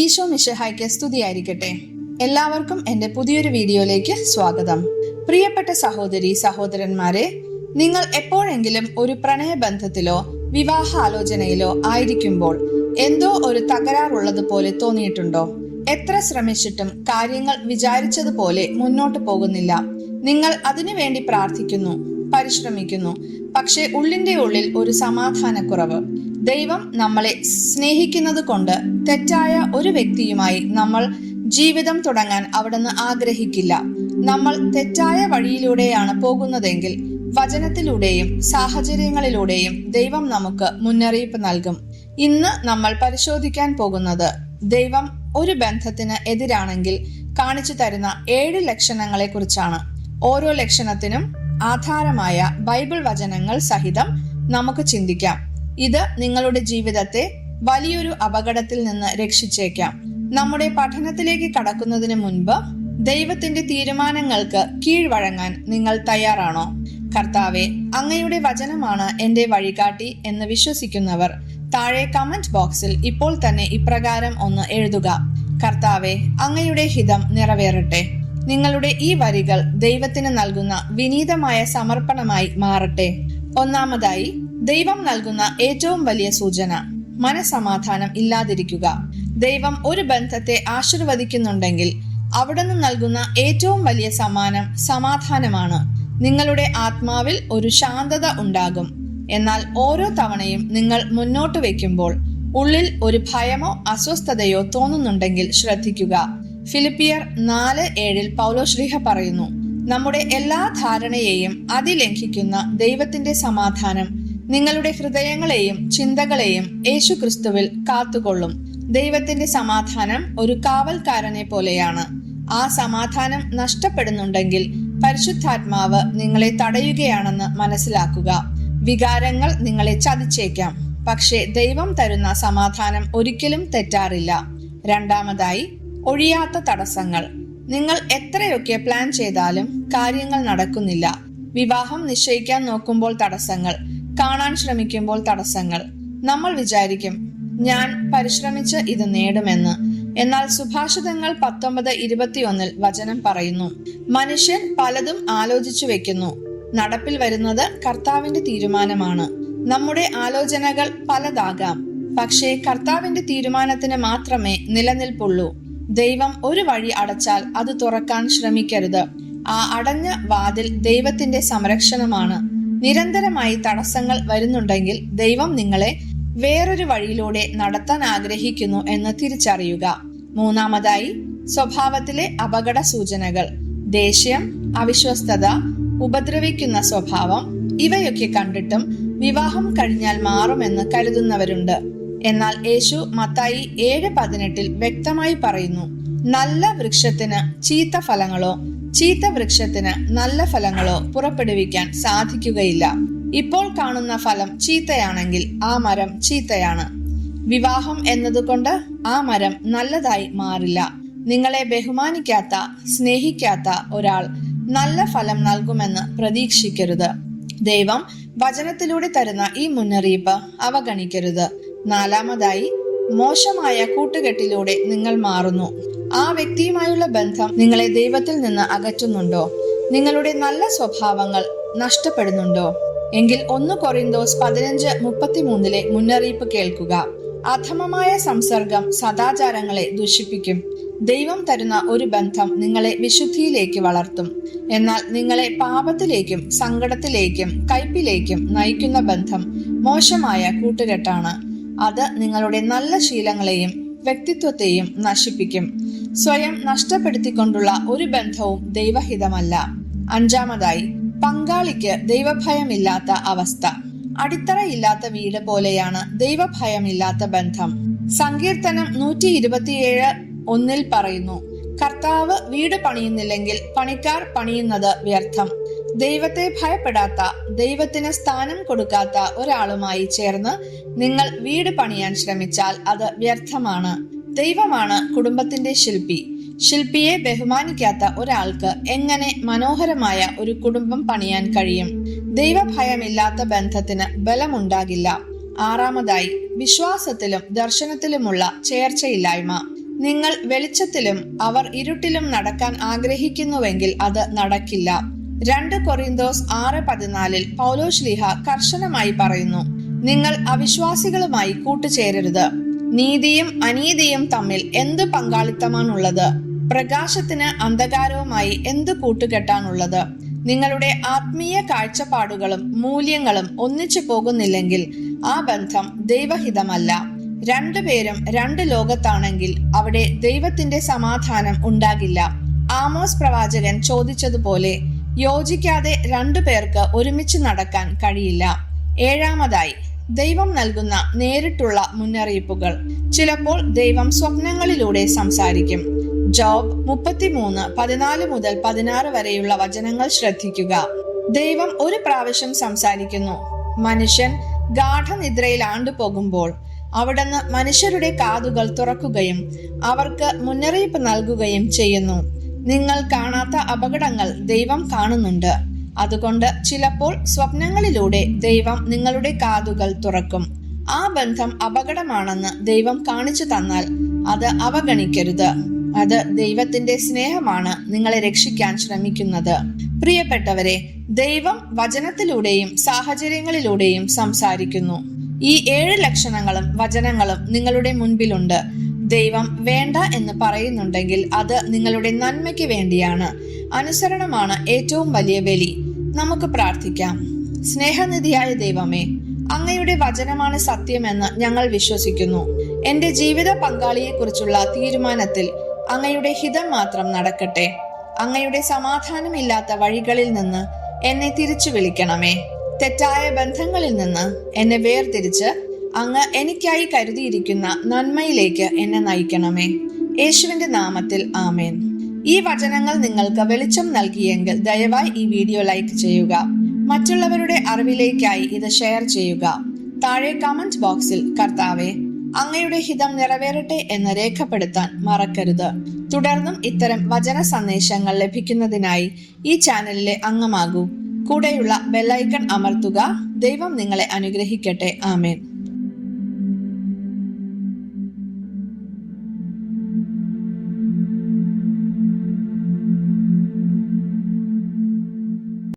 ഈശോ മിഷഹായ്ക്ക് സ്തുതിയായിരിക്കട്ടെ. എല്ലാവർക്കും എന്റെ പുതിയൊരു വീഡിയോയിലേക്ക് സ്വാഗതം. പ്രിയപ്പെട്ട സഹോദരി സഹോദരന്മാരെ നിങ്ങൾ എപ്പോഴെങ്കിലും ഒരു പ്രണയബന്ധത്തിലോ വിവാഹ ആലോചനയിലോ ആയിരിക്കുമ്പോൾ എന്തോ ഒരു തകരാറുള്ളതുപോലെ തോന്നിയിട്ടുണ്ടോ? എത്ര ശ്രമിച്ചിട്ടും കാര്യങ്ങൾ വിചാരിച്ചതുപോലെ മുന്നോട്ട് പോകുന്നില്ല. നിങ്ങൾ അതിനുവേണ്ടി പ്രാർത്ഥിക്കുന്നു പരിശ്രമിക്കുന്നു. പക്ഷെ ഉള്ളിന്റെ ഉള്ളിൽ ഒരു സമാധാനക്കുറവ് ദൈവം നമ്മളെ സ്നേഹിക്കുന്നത് കൊണ്ട് തെറ്റായ ഒരു വ്യക്തിയുമായി നമ്മൾ ജീവിതം തുടങ്ങാൻ അവിടുന്ന് ആഗ്രഹിക്കില്ല. നമ്മൾ തെറ്റായ വഴിയിലൂടെയാണ് പോകുന്നതെങ്കിൽ വചനത്തിലൂടെയും സാഹചര്യങ്ങളിലൂടെയും ദൈവം നമുക്ക് മുന്നറിയിപ്പ് നൽകും. ഇന്ന് നമ്മൾ പരിശോധിക്കാൻ പോകുന്നത് ദൈവം ഒരു ബന്ധത്തിന് എതിരാണെങ്കിൽ കാണിച്ചു തരുന്ന ഏഴ് ലക്ഷണങ്ങളെ കുറിച്ചാണ് ഓരോ ലക്ഷണത്തിനും ആധാരമായ ബൈബിൾ വചനങ്ങൾ സഹിതം നമുക്ക് ചിന്തിക്കാം. ഇത് നിങ്ങളുടെ ജീവിതത്തെ വലിയൊരു അപകടത്തിൽ നിന്ന് രക്ഷിച്ചേക്കാം. നമ്മുടെ പഠനത്തിലേക്ക് കടക്കുന്നതിന് മുൻപ് ദൈവത്തിന്റെ തീരുമാനങ്ങൾക്ക് കീഴ്വഴങ്ങാൻ നിങ്ങൾ തയ്യാറാണോ? കർത്താവെ അങ്ങയുടെ വചനമാണ് എന്റെ വഴികാട്ടി എന്ന് വിശ്വസിക്കുന്നവർ. താഴെ കമന്റ് ബോക്സിൽ ഇപ്പോൾ തന്നെ ഇപ്രകാരം ഒന്ന് എഴുതുക. കർത്താവെ അങ്ങയുടെ ഹിതം നിറവേറട്ടെ. നിങ്ങളുടെ ഈ വരികൾ ദൈവത്തിന് നൽകുന്ന വിനീതമായ സമർപ്പണമായി മാറട്ടെ. ഒന്നാമതായി ദൈവം നൽകുന്ന ഏറ്റവും വലിയ സൂചന മനസമാധാനം ഇല്ലാതിരിക്കുക. ദൈവം ഒരു ബന്ധത്തെ ആശീർവദിക്കുന്നുണ്ടെങ്കിൽ അവിടുന്ന് നൽകുന്ന ഏറ്റവും വലിയ സമ്മാനം സമാധാനമാണ്. നിങ്ങളുടെ ആത്മാവിൽ ഒരു ശാന്തത ഉണ്ടാകും. എന്നാൽ ഓരോ തവണയും നിങ്ങൾ മുന്നോട്ട് വെക്കുമ്പോൾ ഉള്ളിൽ ഒരു ഭയമോ അസ്വസ്ഥതയോ തോന്നുന്നുണ്ടെങ്കിൽ ശ്രദ്ധിക്കുക. ഫിലിപ്പിയർ നാല് ഏഴിൽ പൗലോശ്രീഹ പറയുന്നു നമ്മുടെ എല്ലാ ധാരണയെയും അതിലംഘിക്കുന്ന ദൈവത്തിന്റെ സമാധാനം നിങ്ങളുടെ ഹൃദയങ്ങളെയും ചിന്തകളെയും യേശു ക്രിസ്തുവിൽ കാത്തുകൊള്ളും. ദൈവത്തിന്റെ സമാധാനം ഒരു കാവൽക്കാരനെ പോലെയാണ്. ആ സമാധാനം നഷ്ടപ്പെടുന്നുണ്ടെങ്കിൽ പരിശുദ്ധാത്മാവ് നിങ്ങളെ തടയുകയാണെന്ന് മനസ്സിലാക്കുക. വികാരങ്ങൾ നിങ്ങളെ ചതിച്ചേക്കാം. പക്ഷേ ദൈവം തരുന്ന സമാധാനം ഒരിക്കലും തെറ്റാറില്ല. രണ്ടാമതായി ഒഴിയാത്ത തടസ്സങ്ങൾ. നിങ്ങൾ എത്രയൊക്കെ പ്ലാൻ ചെയ്താലും കാര്യങ്ങൾ നടക്കുന്നില്ല. വിവാഹം നിശ്ചയിക്കാൻ നോക്കുമ്പോൾ തടസ്സങ്ങൾ. കാണാൻ ശ്രമിക്കുമ്പോൾ തടസ്സങ്ങൾ. നമ്മൾ വിചാരിക്കും ഞാൻ പരിശ്രമിച്ച് ഇത് നേടുമെന്ന്. എന്നാൽ സുഭാഷിതങ്ങൾ പത്തൊമ്പത് ഇരുപത്തിയൊന്നിൽ വചനം പറയുന്നു. മനുഷ്യൻ പലതും ആലോചിച്ചു വെക്കുന്നു. നടപ്പിൽ വരുന്നത് കർത്താവിന്റെ തീരുമാനമാണ്. നമ്മുടെ ആലോചനകൾ പലതാകാം. പക്ഷേ കർത്താവിന്റെ തീരുമാനത്തിന് മാത്രമേ നിലനിൽപ്പുള്ളൂ. ദൈവം ഒരു വഴി അടച്ചാൽ അത് തുറക്കാൻ ശ്രമിക്കരുത്. ആ അടഞ്ഞ വാതിൽ ദൈവത്തിന്റെ സംരക്ഷണമാണ്. നിരന്തരമായി തടസ്സങ്ങൾ വരുന്നുണ്ടെങ്കിൽ ദൈവം നിങ്ങളെ വേറൊരു വഴിയിലൂടെ നടത്താൻ ആഗ്രഹിക്കുന്നു എന്ന് തിരിച്ചറിയുക. മൂന്നാമതായി സ്വഭാവത്തിലെ അപകട സൂചനകൾ ദേഷ്യം അവിശ്വസ്തത ഉപദ്രവിക്കുന്ന സ്വഭാവം ഇവയൊക്കെ കണ്ടിട്ടും വിവാഹം കഴിഞ്ഞാൽ മാറുമെന്ന് കരുതുന്നവരുണ്ട്. എന്നാൽ യേശു മത്തായി ഏഴ് പതിനെട്ടിൽ വ്യക്തമായി പറയുന്നു നല്ല വൃക്ഷത്തിന് ചീത്ത ഫലങ്ങളോ ചീത്ത വൃക്ഷത്തിന് നല്ല ഫലങ്ങളോ പുറപ്പെടുവിക്കാൻ സാധിക്കുകയില്ല. ഇപ്പോൾ കാണുന്ന ഫലം ചീത്തയാണെങ്കിൽ ആ മരം ചീത്തയാണ്. വിവാഹം എന്നതുകൊണ്ട് ആ മരം നല്ലതായി മാറില്ല. നിങ്ങളെ ബഹുമാനിക്കാത്ത സ്നേഹിക്കാത്ത ഒരാൾ നല്ല ഫലം നൽകുമെന്ന് പ്രതീക്ഷിക്കരുത്. ദൈവം വചനത്തിലൂടെ തരുന്ന ഈ മുന്നറിയിപ്പ് അവഗണിക്കരുത്. നാലാമതായി മോശമായ കൂട്ടുകെട്ടിലൂടെ നിങ്ങൾ മാറുന്നു. ആ വ്യക്തിയുമായുള്ള ബന്ധം നിങ്ങളെ ദൈവത്തിൽ നിന്ന് അകറ്റുന്നുണ്ടോ? നിങ്ങളുടെ നല്ല സ്വഭാവങ്ങൾ നഷ്ടപ്പെടുന്നുണ്ടോ? എങ്കിൽ ഒന്ന് കൊറിന്തോസ് പതിനഞ്ച് മുപ്പത്തിമൂന്നിലെ മുന്നറിയിപ്പ് കേൾക്കുക. അധമമായ സംസർഗം സദാചാരങ്ങളെ ദുഷിപ്പിക്കും. ദൈവം തരുന്ന ഒരു ബന്ധം നിങ്ങളെ വിശുദ്ധിയിലേക്ക് വളർത്തും. എന്നാൽ നിങ്ങളെ പാപത്തിലേക്കും സങ്കടത്തിലേക്കും കയ്പിലേക്കും നയിക്കുന്ന ബന്ധം മോശമായ കൂട്ടുകെട്ടാണ്. അത് നിങ്ങളുടെ നല്ല ശീലങ്ങളെയും വ്യക്തിത്വത്തെയും നശിപ്പിക്കും. സ്വയം നഷ്ടപ്പെടുത്തിക്കൊണ്ടുള്ള ഒരു ബന്ധവും ദൈവഹിതമല്ല. അഞ്ചാമതായി പങ്കാളിക്ക് ദൈവഭയമില്ലാത്ത അവസ്ഥ. അടിത്തറയില്ലാത്ത വീട് പോലെയാണ് ദൈവഭയമില്ലാത്ത ബന്ധം. സങ്കീർത്തനം നൂറ്റി ഇരുപത്തിയേഴ് ഒന്നിൽ പറയുന്നു കർത്താവ് വീട് പണിയുന്നില്ലെങ്കിൽ പണിക്കാർ പണിയുന്നത് വ്യർത്ഥം. ദൈവത്തെ ഭയപ്പെടാത്ത ദൈവത്തിന് സ്ഥാനം കൊടുക്കാത്ത ഒരാളുമായി ചേർന്ന് നിങ്ങൾ വീട് പണിയാൻ ശ്രമിച്ചാൽ അത് വ്യർത്ഥമാണ്. ദൈവമാണ് കുടുംബത്തിന്റെ ശില്പി. ശില്പിയെ ബഹുമാനിക്കാത്ത ഒരാൾക്ക് എങ്ങനെ മനോഹരമായ ഒരു കുടുംബം പണിയാൻ കഴിയും? ദൈവഭയമില്ലാത്ത ബന്ധത്തിന് ബലമുണ്ടാകില്ല. ആറാമതായി വിശ്വാസത്തിലും ദർശനത്തിലുമുള്ള ചേർച്ചയില്ലായ്മ. നിങ്ങൾ വെളിച്ചത്തിലും അവർ ഇരുട്ടിലും നടക്കാൻ ആഗ്രഹിക്കുന്നുവെങ്കിൽ അത് നടക്കില്ല. രണ്ട് കൊറിന്തോസ് ആറ് പതിനാലിൽ പൗലോശ്ലീഹ കർശനമായി പറയുന്നു നിങ്ങൾ അവിശ്വാസികളുമായി കൂട്ടുചേരരുത്. നീതിയും അനീതിയും തമ്മിൽ എന്ത് പങ്കാളിത്തമാണുള്ളത്? പ്രകാശത്തിന് അന്ധകാരവുമായി എന്ത് കൂട്ടുകെട്ടാണുള്ളത്? നിങ്ങളുടെ ആത്മീയ കാഴ്ചപ്പാടുകളും മൂല്യങ്ങളും ഒന്നിച്ചു പോകുന്നില്ലെങ്കിൽ ആ ബന്ധം ദൈവഹിതമല്ല. രണ്ടുപേരും രണ്ട് ലോകത്താണെങ്കിൽ അവിടെ ദൈവത്തിന്റെ സമാധാനം ഉണ്ടാകില്ല. ആമോസ് പ്രവാചകൻ ചോദിച്ചതുപോലെ യോജിക്കാതെ രണ്ടു പേർക്ക് ഒരുമിച്ച് നടക്കാൻ കഴിയില്ല. ഏഴാമതായി ദൈവം നൽകുന്ന നേരിട്ടുള്ള മുന്നറിയിപ്പുകൾ. ചിലപ്പോൾ ദൈവം സ്വപ്നങ്ങളിലൂടെ സംസാരിക്കും. ജോബ് മുപ്പത്തിമൂന്ന് പതിനാല് മുതൽ പതിനാറ് വരെയുള്ള വചനങ്ങൾ ശ്രദ്ധിക്കുക. ദൈവം ഒരു പ്രാവശ്യം സംസാരിക്കുന്നു. മനുഷ്യൻ ഗാഠനിദ്രയിൽ ആണ്ടുപോകുമ്പോൾ അവിടുന്ന് മനുഷ്യരുടെ കാതുകൾ തുറക്കുകയും അവർക്ക് മുന്നറിയിപ്പ് നൽകുകയും ചെയ്യുന്നു. നിങ്ങൾ കാണാത്ത അപകടങ്ങൾ ദൈവം കാണുന്നുണ്ട്. അതുകൊണ്ട് ചിലപ്പോൾ സ്വപ്നങ്ങളിലൂടെ ദൈവം നിങ്ങളുടെ കാതുകൾ തുറക്കും. ആ ബന്ധം അപകടമാണെന്ന് ദൈവം കാണിച്ചു തന്നാൽ അത് അവഗണിക്കരുത്. അത് ദൈവത്തിന്റെ സ്നേഹമാണ് നിങ്ങളെ രക്ഷിക്കാൻ ശ്രമിക്കുന്നത്. പ്രിയപ്പെട്ടവരെ ദൈവം വചനത്തിലൂടെയും സാഹചര്യങ്ങളിലൂടെയും സംസാരിക്കുന്നു. ഈ ഏഴ് ലക്ഷണങ്ങളും വചനങ്ങളും നിങ്ങളുടെ മുൻപിലുണ്ട്. ദൈവം വേണ്ട എന്ന് പറയുന്നുണ്ടെങ്കിൽ അത് നിങ്ങളുടെ നന്മയ്ക്ക് വേണ്ടിയാണ്. അനുസരണമാണ് ഏറ്റവും വലിയ ബലി. നമുക്ക് പ്രാർത്ഥിക്കാം. സ്നേഹനിധിയായ ദൈവമേ അങ്ങയുടെ വചനമാണ് സത്യമെന്ന് ഞങ്ങൾ വിശ്വസിക്കുന്നു. എന്റെ ജീവിത പങ്കാളിയെക്കുറിച്ചുള്ള തീരുമാനത്തിൽ അങ്ങയുടെ ഹിതം മാത്രം നടക്കട്ടെ. അങ്ങയുടെ സമാധാനമില്ലാത്ത വഴികളിൽ നിന്ന് എന്നെ തിരിച്ചു വിളിക്കണമേ. തെറ്റായ ബന്ധങ്ങളിൽ നിന്ന് എന്നെ വേർതിരിച്ച് അങ്ങ് എനിക്കായി കരുതിയിരിക്കുന്ന നന്മയിലേക്ക് എന്നെ നയിക്കണമേ. യേശുവിന്റെ നാമത്തിൽ ആമേൻ. ഈ വചനങ്ങൾ നിങ്ങൾക്ക് വെളിച്ചം നൽകിയെങ്കിൽ ദയവായി ഈ വീഡിയോ ലൈക്ക് ചെയ്യുക. മറ്റുള്ളവരുടെ അറിവിലേക്കായി ഇത് ഷെയർ ചെയ്യുക. താഴെ കമന്റ് ബോക്സിൽ കർത്താവെ അങ്ങയുടെ ഹിതം നിറവേറട്ടെ എന്ന് രേഖപ്പെടുത്താൻ മറക്കരുത്. തുടർന്നും ഇത്തരം വചന സന്ദേശങ്ങൾ ലഭിക്കുന്നതിനായി ഈ ചാനലിലെ അംഗമാകൂ. കൂടെയുള്ള ബെല്ലൈക്കൺ അമർത്തുക. ദൈവം നിങ്ങളെ അനുഗ്രഹിക്കട്ടെ. ആമേൻ.